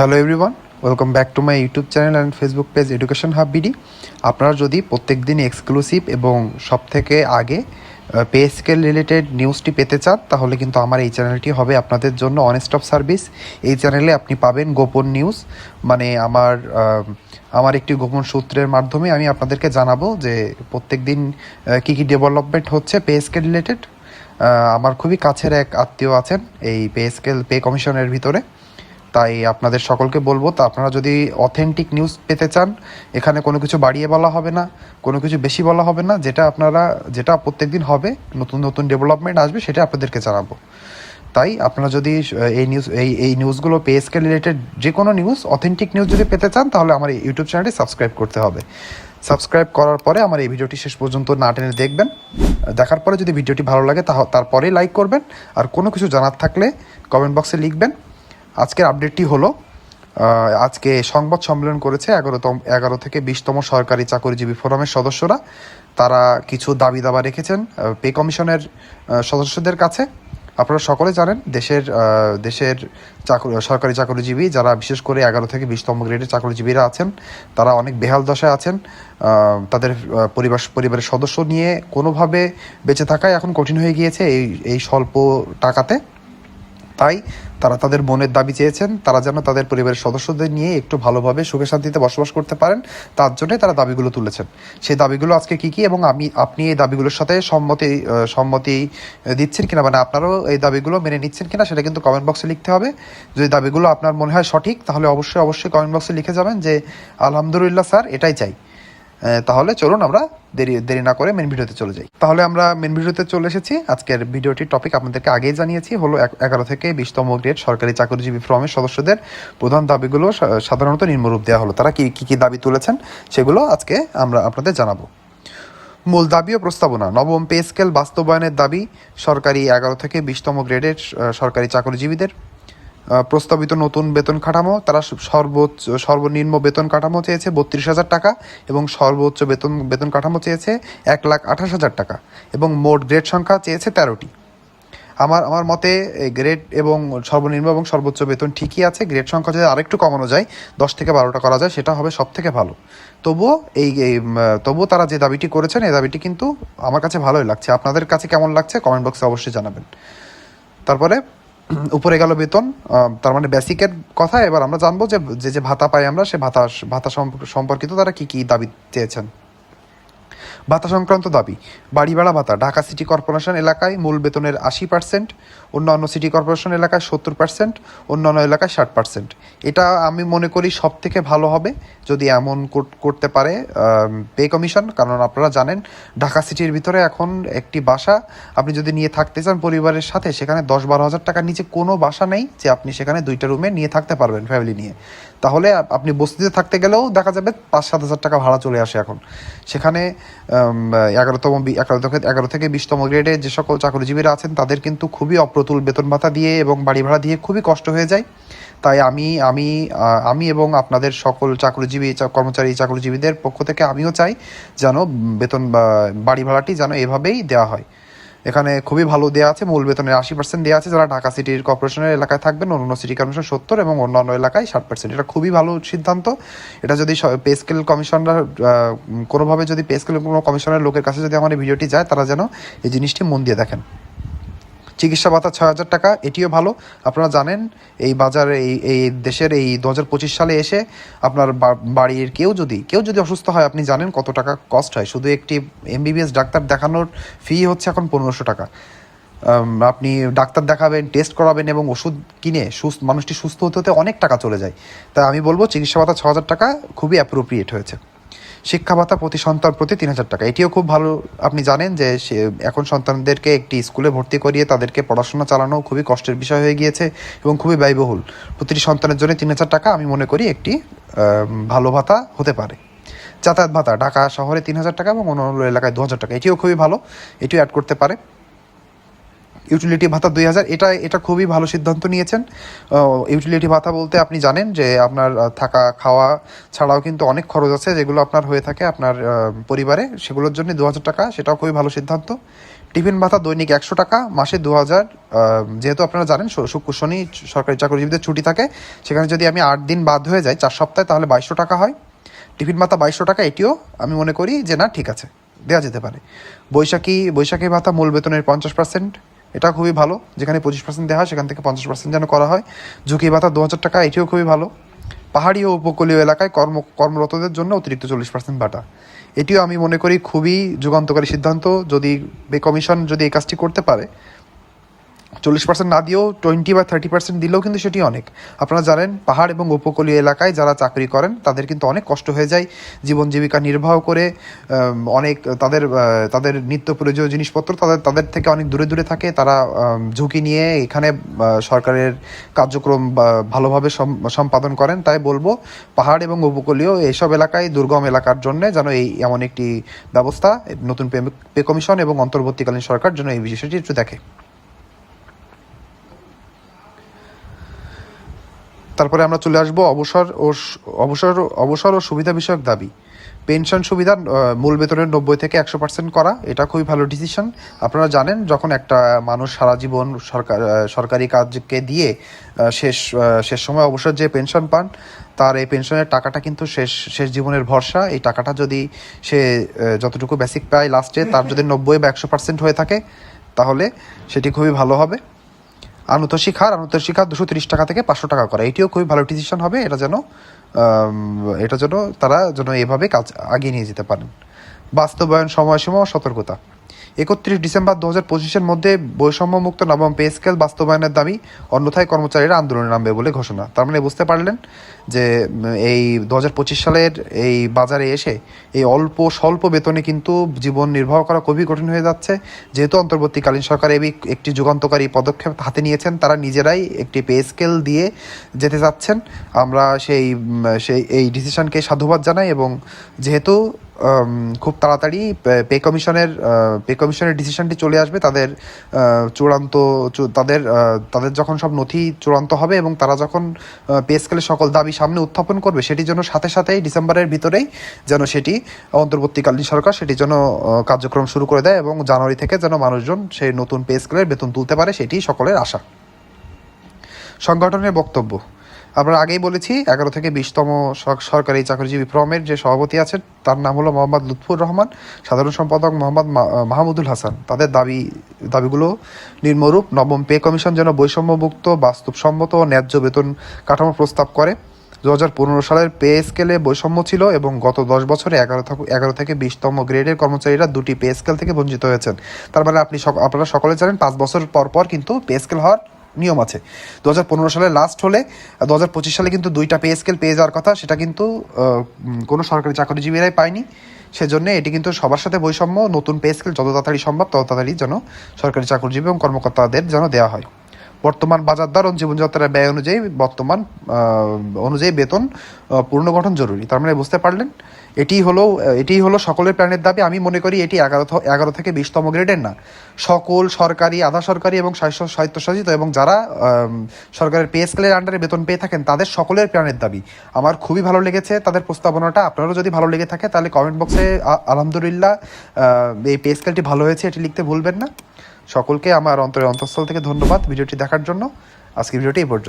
Hello everyone welcome back to my YouTube channel and Facebook page education hub BD আপনারা যদি প্রত্যেক দিন exclusive এবং সব থেকে আগে পে স্কেল রিলেটেড নিউজটি পেতে চান, তাহলে কিন্তু আমার এই চ্যানেলটি হবে আপনাদের জন্য অনেস্ট অফ সার্ভিস এই চ্যানেলে আপনি পাবেন গোপন নিউজ মানে আমার আমার একটি গোপন সূত্রের মাধ্যমে আমি আপনাদেরকে জানাব যে প্রত্যেক দিন কী কী ডেভেলপমেন্ট হচ্ছে পে স্কেল রিলেটেড আমার খুবই কাছের এক আত্মীয় আছেন এই পে স্কেল পে কমিশনের ভিতরে। তাই আপনাদের সকলকে বলব তা আপনারা যদি অথেন্টিক নিউজ পেতে চান, এখানে কোনো কিছু বাড়িয়ে বলা হবে না, কোনো কিছু বেশি বলা হবে না, যেটা আপনারা, যেটা প্রত্যেকদিন হবে, নতুন নতুন ডেভেলপমেন্ট আসবে, সেটা আপনাদেরকে জানাব। তাই আপনারা যদি এই নিউজ এই এই নিউজগুলো পেএসকে রিলেটেড যে কোনো নিউজ অথেন্টিক নিউজ যদি পেতে চান, তাহলে আমার এই ইউটিউব চ্যানেলটি সাবস্ক্রাইব করতে হবে। সাবস্ক্রাইব করার পরে আমার এই ভিডিওটি শেষ পর্যন্ত না টেনে দেখবেন। দেখার পরে যদি ভিডিওটি ভালো লাগে তা তারপরেই লাইক করবেন। আর কোনো কিছু জানার থাকলে কমেন্ট বক্সে লিখবেন। আজকের আপডেটটি হলো আজকে সংবাদ সম্মেলন করেছে এগারোতম, এগারো থেকে বিশতম সরকারি চাকরিজীবী ফোরামের সদস্যরা। তারা কিছু দাবি দাবা রেখেছেন পে কমিশনের সদস্যদের কাছে। আপনারা সকলে জানেন, দেশের দেশের চাকরি, সরকারি চাকরিজীবী যারা বিশেষ করে এগারো থেকে বিশতম গ্রেডের চাকরিজীবীরা আছেন, তারা অনেক বেহাল দশায় আছেন। তাদের পরিবার, পরিবারের সদস্য নিয়ে কোনোভাবে বেঁচে থাকাই এখন কঠিন হয়ে গিয়েছে এই এই স্বল্প টাকাতে। তাই তারা তাদের মনের দাবি চেয়েছেন, তারা যেন তাদের পরিবারের সদস্যদের নিয়ে একটু ভালোভাবে সুখে শান্তিতে বসবাস করতে পারেন, তার জন্য তারা দাবিগুলো তুলেছেন। সেই দাবিগুলো আজকে কি কি এবং আমি, আপনি এই দাবিগুলোর সাথে সম্মতি সম্মতি দিচ্ছেন কিনা মানে আপনারাও এই দাবিগুলো মেনে নিচ্ছেন কিনা সেটা কিন্তু কমেন্ট বক্সে লিখতে হবে। যদি দাবিগুলো আপনার মনে হয় সঠিক, তাহলে অবশ্যই অবশ্যই কমেন্ট বক্সে লিখে যাবেন যে, আলহামদুলিল্লাহ স্যার, এটাই চাই। তাহলে চলুন আমরা দেরি দেরি না করে মেন ভিডিওতে চলে যাই। তাহলে আমরা মেন ভিডিওতে চলে এসেছি। আজকের ভিডিওটির টপিক আপনাদেরকে আগেই জানিয়েছি, হলো এগারো থেকে বিশতম গ্রেড সরকারি চাকরিজীবী ফ্রমের সদস্যদের প্রধান দাবিগুলো সাধারণত নিম্নরূপ দেওয়া হলো। তারা কি, কী, কি দাবি তুলেছেন সেগুলো আজকে আমরা আপনাদের জানাব। মূল দাবি ও প্রস্তাবনা, নবম পে স্কেল বাস্তবায়নের দাবি সরকারি এগারো থেকে বিশতম গ্রেডের সরকারি চাকরিজীবীদের। প্রস্তাবিত নতুন বেতন কাঠামো, তারা সর্বোচ্চ, সর্বনিম্ন বেতন কাঠামো চেয়েছে বত্রিশ হাজার টাকা এবং সর্বোচ্চ বেতন বেতন কাঠামো চেয়েছে এক লাখ আঠাশ হাজার টাকা এবং মোট গ্রেড সংখ্যা চেয়েছে তেরোটি। আমার আমার মতে গ্রেড এবং সর্বনিম্ন এবং সর্বোচ্চ বেতন ঠিকই আছে, গ্রেড সংখ্যা যদি আরেকটু কমানো যায়, দশ থেকে বারোটা করা যায়, সেটা হবে সব থেকে ভালো। তবুও এই তবুও তারা যে দাবিটি করেছেন, এই দাবিটি কিন্তু আমার কাছে ভালোই লাগছে। আপনাদের কাছে কেমন লাগছে, কমেন্ট বক্সে অবশ্যই জানাবেন। তারপরে উপরে গেল বেতন তার মানে বেসিকের কথা। এবার আমরা জানব যে যে ভাতা পাই আমরা, সে ভাতা ভাতা সম্প- সম্পর্কিত তারা কি কি দাবি চেয়েছেন। ভাতা সংক্রান্ত দাবি। বাড়ি ভাড়া ভাতা, ঢাকা সিটি কর্পোরেশন এলাকায় মূল বেতনের আশি পার্সেন্ট অন্যান্য সিটি কর্পোরেশন এলাকায় সত্তর পার্সেন্ট অন্যান্য এলাকায় ষাট পার্সেন্ট এটা আমি মনে করি সব থেকে ভালো হবে, যদি এমন কর- করতে পারে পে কমিশন। কারণ আপনারা জানেন, ঢাকা সিটির ভিতরে এখন একটি বাসা, আপনি যদি নিয়ে থাকতে চান পরিবারের সাথে, সেখানে দশ বারো হাজার টাকার নিচে কোনো বাসা নেই যে আপনি সেখানে দুইটা রুমে নিয়ে থাকতে পারবেন ফ্যামিলি নিয়ে। তাহলে আপনি বস্তিতে থাকতে গেলেও দেখা যাবে পাঁচ সাত হাজার টাকা ভাড়া চলে আসে এখন। সেখানে এগারোতম এগারো এগারো থেকে বিশতম গ্রেডে যে সকল চাকরিজীবীরা আছেন, তাদের কিন্তু খুবই অপ্রতুল বেতন ভাতা দিয়ে এবং বাড়ি ভাড়া দিয়ে খুবই কষ্ট হয়ে যায়। তাই আমি আমি আমি এবং আপনাদের সকল চাকরিজীবী কর্মচারী চাকরিজীবীদের পক্ষ থেকে আমিও চাই যেন বেতন বাড়ি ভাড়াটি যেন এভাবেই দেওয়া হয়। এখানে খুবই ভালো দেওয়া আছে, মূল বেতনের আশি পার্সেন্ট দেওয়া আছে। যারা ঢাকা সিটির কর্পোরেশনের এলাকায় থাকবেন অন্য সিটি কর্পোরেশন সত্তর এবং অন্যান্য এলাকায় ষাট পার্সেন্ট এটা খুবই ভালো সিদ্ধান্ত। এটা যদি পে স্কেল কমিশনরা কোনোভাবে যদি পে স্কেল কোনো কমিশনের লোকের কাছে যদি আমার এই ভিডিওটি যায়, তারা যেন এই জিনিসটি মন দিয়ে দেখেন। চিকিৎসা ভাতা ছয় হাজার টাকা, এটিও ভালো। আপনারা জানেন, এই বাজারে, এই এই দেশের এই দু হাজার পঁচিশ সালে এসে আপনার বাড়ির কেউ যদি কেউ যদি অসুস্থ হয়, আপনি জানেন কত টাকা কস্ট হয়। শুধু একটি এমবিবিএস ডাক্তার দেখানোর ফি হচ্ছে এখন পনেরোশো টাকা। আপনি ডাক্তার দেখাবেন টেস্ট করাবেন এবং ওষুধ কিনে সুস্থ, মানুষটি সুস্থ হতে হতে অনেক টাকা চলে যায়। তাই আমি বলব, চিকিৎসা ভাতা ছ হাজার টাকা খুবই অ্যাপ্রোপ্রিয়েট হয়েছে। শিক্ষা ভাতা প্রতি সন্তান প্রতি তিন হাজার টাকা। এটিও খুব ভালো, আপনি জানেন যে এখন সন্তানদেরকে একটি স্কুলে ভর্তি করিয়ে তাদেরকে পড়াশোনা চালানো খুবই কষ্টের বিষয় হয়ে গিয়েছে এবং খুবই ব্যয়বহুল। প্রতিটি সন্তানের জন্য তিন হাজার টাকা আমি মনে করি একটি ভালো ভাতা হতে পারে। যাতায়াত ভাতা, ঢাকা শহরে তিন হাজার টাকা এবং অন্য এলাকায় দু হাজার টাকা, এটিও খুবই ভালো। এটিও অ্যাড করতে পারে। ইউটিলিটি ভাতা দুই হাজার। এটা এটা খুবই ভালো সিদ্ধান্ত নিয়েছেন। ইউটিলিটি ভাতা বলতে আপনি জানেন যে আপনার থাকা, খাওয়া ছাড়াও কিন্তু অনেক খরচ আছে যেগুলো আপনার হয়ে থাকে আপনার পরিবারে। সেগুলোর জন্য দু হাজার টাকা, সেটাও খুবই ভালো সিদ্ধান্ত। টিফিন ভাতা দৈনিক একশো টাকা, মাসে দু হাজার। যেহেতু আপনারা জানেন শুক্র, শনি সরকারি চাকরিজীবীদের ছুটি থাকে, সেখানে যদি আমি আট দিন বাদ হয়ে যাই, চার সপ্তাহে, তাহলে বাইশশো টাকা হয়। টিফিন ভাতা বাইশশো টাকা, এটিও আমি মনে করি যে না, ঠিক আছে দেওয়া যেতে পারে। বৈশাখী বৈশাখী ভাতা মূল বেতনের পঞ্চাশ পার্সেন্ট। এটা খুবই ভালো। যেখানে পঁচিশ পার্সেন্ট দেওয়া হয়, সেখান থেকে পঞ্চাশ পার্সেন্ট যেন করা হয়। ঝুঁকি ভাতা দু হাজার টাকা, এটিও খুবই ভালো। পাহাড়ি ও উপকূলীয় এলাকায় কর্ম, কর্মরতদের জন্য অতিরিক্ত চল্লিশ পার্সেন্ট ভাটা এটিও আমি মনে করি খুবই যুগান্তকারী সিদ্ধান্ত। যদি কমিশন যদি এই কাজটি করতে পারে চল্লিশ পার্সেন্ট না দিয়েও টোয়েন্টি বা থার্টি পার্সেন্ট দিলেও কিন্তু সেটি অনেক। আপনারা জানেন, পাহাড় এবং উপকূলীয় এলাকায় যারা চাকরি করেন, তাদের কিন্তু অনেক কষ্ট হয়ে যায় জীবন জীবিকা নির্বাহ করে অনেক তাদের তাদের নিত্য প্রয়োজনীয় জিনিসপত্র তাদের তাদের থেকে অনেক দূরে দূরে থাকে। তারা ঝুঁকি নিয়ে এখানে সরকারের কার্যক্রম ভালোভাবে সম্পাদন করেন। তাই বলব, পাহাড় এবং উপকূলীয় এইসব এলাকায়, দুর্গম এলাকার জন্য যেন এই, এমন একটি ব্যবস্থা, নতুন পে, কমিশন এবং অন্তর্বর্তীকালীন সরকার যেন এই বিষয়টি একটু দেখে। তারপরে আমরা চলে আসব অবসর ও অবসর অবসর ও সুবিধা বিষয়ক দাবি। পেনশন সুবিধা মূল বেতনের নব্বই থেকে একশো পার্সেন্ট করা, এটা খুবই ভালো ডিসিশন আপনারা জানেন, যখন একটা মানুষ সারা জীবন সরকার সরকারি কাজকে দিয়ে শেষ শেষ সময় অবসর যে পেনশন পান, তার এই পেনশনের টাকাটা কিন্তু শেষ শেষ জীবনের ভরসা। এই টাকাটা যদি সে যতটুকু বেসিক পায় লাস্টে তার যদি নব্বই বা একশো পার্সেন্ট হয়ে থাকে, তাহলে সেটি খুবই ভালো হবে। আনুতোষিক হার আনুতোষিক হার দুশো তিরিশ টাকা থেকে পাঁচশো টাকা করা। এটিও খুবই ভালো ডিসিশন হবে, এটা যেন এটা যেন তারা যেন এভাবে কাজ আগিয়ে নিয়ে যেতে পারেন। বাস্তবায়ন সময়সীমা ও সতর্কতা। একত্রিশ ডিসেম্বর দু হাজার পঁচিশের মধ্যে বৈষম্যমুক্ত নবম পে স্কেল বাস্তবায়নের দাবি অন্যথায় কর্মচারীরা আন্দোলনে নামবে বলে ঘোষণা। তার মানে বুঝতে পারলেন যে এই দু হাজার পঁচিশ সালের এই বাজারে এসে এই অল্প স্বল্প বেতনে কিন্তু জীবন নির্বাহ করা খুবই কঠিন হয়ে যাচ্ছে। যেহেতু অন্তর্বর্তীকালীন সরকার এই একটি যুগান্তকারী পদক্ষেপ হাতে নিয়েছেন, তারা নিজেরাই একটি পে স্কেল দিয়ে যেতে যাচ্ছেন। আমরা সেই সেই, এই ডিসিশনকে সাধুবাদ জানাই এবং যেহেতু খুব তাড়াতাড়ি, পে কমিশনের পে কমিশনের ডিসিশনটি চলে আসবে। তাদের চূড়ান্ত তাদের তাদের যখন সব নথি চূড়ান্ত হবে এবং তারা যখন পে স্কেলের সকল দাবি সামনে উত্থাপন করবে সেটি যেন সাথে সাথেই ডিসেম্বরের ভিতরেই যেন সেটি অন্তর্বর্তীকালীন সরকার সেটি যেন কার্যক্রম শুরু করে দেয় এবং জানুয়ারি থেকে যেন মানুষজন সেই নতুন পে স্কেলের বেতন তুলতে পারে সেটি সকলের আশা। সংগঠনের বক্তব্য আমরা আগেই বলেছি, এগারো থেকে বিশতম সরকারি চাকরিজীবী ফ্রমের যে সভাপতি আছেন, তার নাম হলো মোহাম্মদ লুৎফুর রহমান, সাধারণ সম্পাদক মোহাম্মদ মাহমুদুল হাসান। তাদের দাবি, দাবিগুলো নিম্নরূপ, নবম পে কমিশন যেন বৈষম্যমুক্ত, বাস্তবসম্মত ও ন্যায্য বেতন কাঠামো প্রস্তাব করে। দু হাজার পনেরো সালের পে স্কেলে বৈষম্য ছিল এবং গত দশ বছরে এগারো এগারো থেকে বিশতম গ্রেডের কর্মচারীরা দুটি পে স্কেল থেকে বঞ্চিত হয়েছেন। তার মানে আপনি আপনারা সকলে জানেন, পাঁচ বছর পর পর কিন্তু পে স্কেল হওয়ার নিয়ম আছে। দু হাজার পনেরো সালে লাস্ট হলে দু হাজার পঁচিশ সালে কিন্তু দুইটা পে স্কেল পেয়ে যাওয়ার কথা সেটা কিন্তু কোনো সরকারি চাকরিজীবীরাই পায়নি। সেজন্য এটি কিন্তু সবার সাথে বৈষম্য নতুন পে স্কেল যত তাড়াতাড়ি সম্ভব তত তাড়াতাড়ি যেন সরকারি চাকরিজীবী এবং কর্মকর্তাদের যেন দেওয়া হয়। বর্তমান বাজার দর ও জীবনযাত্রার ব্যয় অনুযায়ী বর্তমান অনুযায়ী বেতন আহ, পুনর্গঠন জরুরি। তার মানে বুঝতে পারলেন? এটি হলো এটি হলো সকলের প্রাণের দাবি। আমি মনে করি এটি এগারো এগারো থেকে বিশতম গ্রেডের না। সকল সরকারি, আধা সরকারি এবং স্বায়ত্ত- স্বায়ত্তশাসিত এবং যারা সরকারের পে স্কেলের আন্ডারে বেতন পেয়ে থাকেন, তাদের সকলের প্রাণের দাবি। আমার খুবই ভালো লেগেছে তাদের প্রস্তাবনাটা। আপনারও যদি ভালো লেগে থাকে, তাহলে কমেন্ট বক্সে আলহামদুলিল্লাহ এই পে স্কেলটি ভালো হয়েছে, এটি লিখতে ভুলবেন না। সকলকে আমার অন্তরের অন্তঃস্থল থেকে ধন্যবাদ ভিডিওটি দেখার জন্য। আজকে ভিডিওটি এই পর্যন্ত।